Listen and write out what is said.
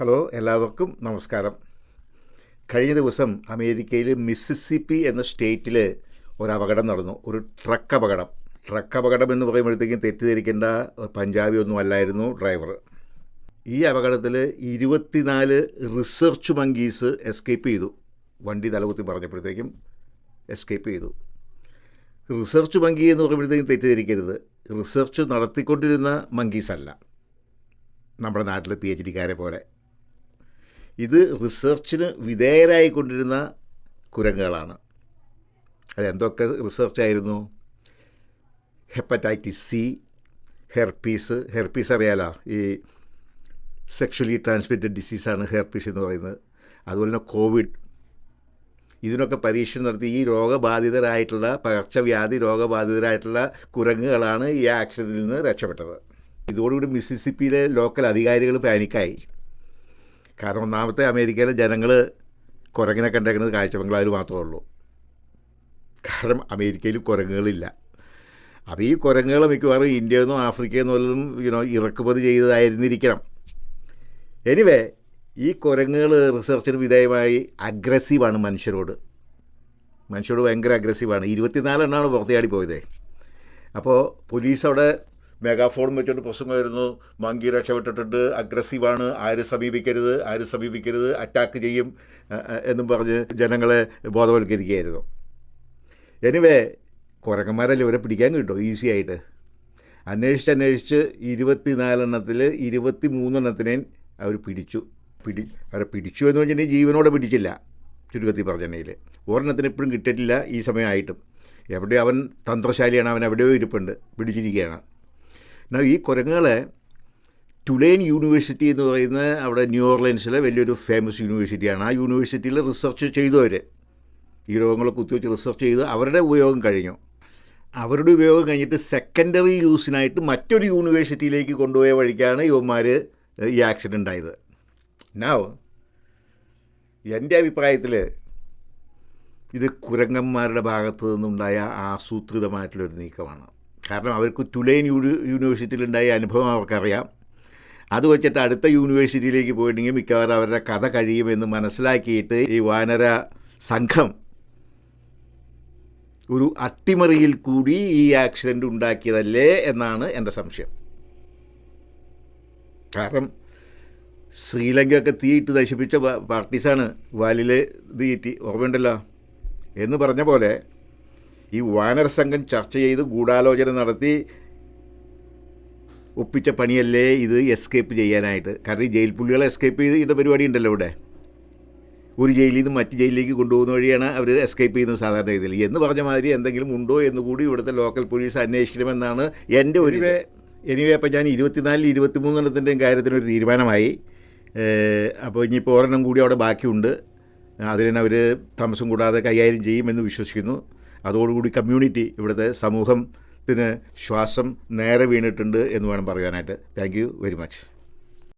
Hello എല്ലാവർക്കും നമസ്കാരം. കഴിഞ്ഞ ദിവസം അമേരിക്കയിൽ മിസ്സിസിപ്പി എന്ന സ്റ്റേറ്റിൽ ഒരു അപകടം നടന്നു. ഒരു ട്രക്ക് അപകടം. ട്രക്ക് അപകടം എന്ന് പറയുമ്പോഴത്തേക്കും തെറ്റിദ്ധരിക്കേണ്ട പഞ്ചാബി ഒന്നും അല്ലായിരുന്നു ഡ്രൈവർ. ഈ അപകടത്തിൽ ഇരുപത്തിനാല് റിസർച്ച് മങ്കീസ് എസ്കേപ്പ് ചെയ്തു. വണ്ടി തലകുത്തി പറഞ്ഞപ്പോഴത്തേക്കും എസ്കേപ്പ് ചെയ്തു. റിസർച്ച് മങ്കി എന്ന് പറയുമ്പോഴത്തേക്കും തെറ്റിദ്ധരിക്കരുത്. റിസർച്ച് നടത്തിക്കൊണ്ടിരുന്ന മങ്കീസ് അല്ല നമ്മുടെ നാട്ടിലെ പി എച്ച് ഡിക്കാരെ പോലെ. ഇത് റിസർച്ചിന് വിധേയരായിക്കൊണ്ടിരുന്ന കുരങ്ങുകളാണ്. അതെന്തൊക്കെ റിസർച്ചായിരുന്നു? ഹെപ്പറ്റൈറ്റിസ് സി ഹെർപ്പീസ് ഹെർപ്പീസ് അറിയാലോ? ഈ സെക്ഷലി ട്രാൻസ്മിറ്റഡ് ഡിസീസാണ് ഹെർപ്പീസ് എന്ന് പറയുന്നത്. അതുപോലെ തന്നെ കോവിഡ്. ഇതിനൊക്കെ പരീക്ഷണം നടത്തി ഈ രോഗബാധിതരായിട്ടുള്ള പകർച്ചവ്യാധി രോഗബാധിതരായിട്ടുള്ള കുരങ്ങുകളാണ് ഈ ആക്സിഡന്റിൽ നിന്ന് രക്ഷപ്പെട്ടത്. ഇതോടുകൂടി മിസിസിപ്പിയിലെ ലോക്കൽ അധികാരികൾ പാനിക്കായി. കാരണം ഒന്നാമത്തെ അമേരിക്കയിലെ ജനങ്ങൾ കുരങ്ങിനെ കണ്ടേക്കുന്നത് കാഴ്ച ബംഗ്ലാവിൽ മാത്രമേ ഉള്ളൂ. കാരണം അമേരിക്കയിൽ കുരങ്ങുകളില്ല. അപ്പോൾ ഈ കുരങ്ങുകൾ മിക്കവാറും ഇന്ത്യയിൽ നിന്നും ആഫ്രിക്കയിൽ നിന്നും യുനോ ഇറക്കുമതി ചെയ്തതായിരുന്നിരിക്കണം. എനിവേ ഈ കുരങ്ങുകൾ റിസർച്ചിന് വിധേയമായി അഗ്രസീവാണ് മനുഷ്യരോട്. മനുഷ്യരോട് ഭയങ്കര അഗ്രസീവാണ് ഇരുപത്തിനാലെണ്ണമാണ് പുറത്തേടി പോയത്. അപ്പോൾ പോലീസ് അവിടെ മെഗാഫോൺ വെച്ചുകൊണ്ട് പ്രസംഗമായിരുന്നു. മങ്കി രക്ഷപ്പെട്ടിട്ടുണ്ട്. അഗ്രസീവാണ്. ആര് സമീപിക്കരുത്? ആര് സമീപിക്കരുത്? അറ്റാക്ക് ചെയ്യും എന്നും പറഞ്ഞ് ജനങ്ങളെ ബോധവൽക്കരിക്കുകയായിരുന്നു. എനിവേ കുരങ്ങന്മാരല്ലേ ഇവരെ പിടിക്കാൻ കിട്ടും? ഈസി ആയിട്ട്. അന്വേഷിച്ച് അന്വേഷിച്ച് ഇരുപത്തിനാലെണ്ണത്തിൽ ഇരുപത്തി മൂന്നെണ്ണത്തിനെ അവർ പിടിച്ചു. പിടി അവരെ പിടിച്ചു എന്ന് വെച്ചിട്ടുണ്ടെങ്കിൽ ജീവനോടെ പിടിച്ചില്ല ചുരുക്കത്തിൽ പറഞ്ഞെങ്കിൽ ഒരെണ്ണത്തിന് ഇപ്പോഴും കിട്ടിയിട്ടില്ല ഈ സമയമായിട്ടും. എവിടെയോ അവൻ തന്ത്രശാലിയാണ്. അവൻ എവിടെയോ ഇരിപ്പുണ്ട്. പിടിച്ചിരിക്കുകയാണ്. എന്നാൽ ഈ കുരങ്ങുകളെ ടുലെയിൻ യൂണിവേഴ്സിറ്റി എന്ന് പറയുന്ന അവിടെ ന്യൂ ഓർലൻസിലെ വലിയൊരു ഫേമസ് യൂണിവേഴ്സിറ്റിയാണ് ആ യൂണിവേഴ്സിറ്റിയിൽ റിസർച്ച് ചെയ്തവർ ഈ രോഗങ്ങളെ കുത്തിവെച്ച് റിസർച്ച് ചെയ്ത് അവരുടെ ഉപയോഗം കഴിഞ്ഞു. അവരുടെ ഉപയോഗം കഴിഞ്ഞിട്ട് സെക്കൻഡറി യൂസിനായിട്ട് മറ്റൊരു യൂണിവേഴ്സിറ്റിയിലേക്ക് കൊണ്ടുപോയ വഴിക്കാണ് യുവന്മാർ ഈ ആക്സിഡന്റ് ഉണ്ടായത്. നാവ് എന്റെ അഭിപ്രായത്തിൽ ഇത് കുരങ്ങന്മാരുടെ ഭാഗത്തു നിന്നുണ്ടായ ആസൂത്രിതമായിട്ടുള്ളൊരു നീക്കമാണ്. കാരണം അവർക്ക് തുലൈൻ യൂണിവേഴ്സിറ്റിയിലുണ്ടായ അനുഭവം അവർക്കറിയാം. അത് വെച്ചിട്ട് അടുത്ത യൂണിവേഴ്സിറ്റിയിലേക്ക് പോയിട്ടുണ്ടെങ്കിൽ മിക്കവാറും അവരുടെ കഥ കഴിയുമെന്ന് മനസ്സിലാക്കിയിട്ട് ഈ വാനര സംഘം ഒരു അട്ടിമറിയിൽ കൂടി ഈ ആക്സിഡന്റ് ഉണ്ടാക്കിയതല്ലേ എന്നാണ് എന്റെ സംശയം. കാരണം ശ്രീലങ്കയൊക്കെ തീയിട്ട് നശിപ്പിച്ച പാർട്ടീസാണ് വാലിലെ തീയിറ്റി ഓർമ്മയുണ്ടല്ലോ? എന്ന് പറഞ്ഞ പോലെ ഈ വാനര സംഘം ചർച്ച ചെയ്ത് ഗൂഢാലോചന നടത്തി ഒപ്പിച്ച പണിയല്ലേ ഇത് എസ്കേപ്പ് ചെയ്യാനായിട്ട്? കാരണം ഈ ജയിൽ പുള്ളികളെ എസ്കേപ്പ് ചെയ്ത് പരിപാടി ഉണ്ടല്ലോ ഇവിടെ. ഒരു ജയിലിൽ നിന്ന് മറ്റ് ജയിലിലേക്ക് കൊണ്ടുപോകുന്ന വഴിയാണ് അവർ എസ്കേപ്പ് ചെയ്യുന്നത് സാധാരണ രീതിയിൽ എന്ന് പറഞ്ഞ മാതിരി എന്തെങ്കിലും ഉണ്ടോ എന്ന് കൂടി ഇവിടുത്തെ ലോക്കൽ പോലീസ് അന്വേഷിക്കണമെന്നാണ് എന്റെ ഒരു എനിവേ അപ്പോൾ ഞാൻ ഇരുപത്തിനാലിൽ ഇരുപത്തിമൂന്നെണ്ണത്തിന്റെയും കാര്യത്തിനൊരു തീരുമാനമായി. അപ്പോൾ ഇനിയിപ്പോൾ ഒരെണ്ണം കൂടി അവിടെ ബാക്കിയുണ്ട്. അതിനെ അവർ താമസം കൂടാതെ കൈകാര്യം ചെയ്യുമെന്ന് വിശ്വസിക്കുന്നു. അതോടുകൂടി കമ്മ്യൂണിറ്റി ഇവിടുത്തെ സമൂഹത്തിന് ശ്വാസം നേരെ വീണിട്ടുണ്ട് എന്ന് വേണം പറയാനായിട്ട്. Thank you very much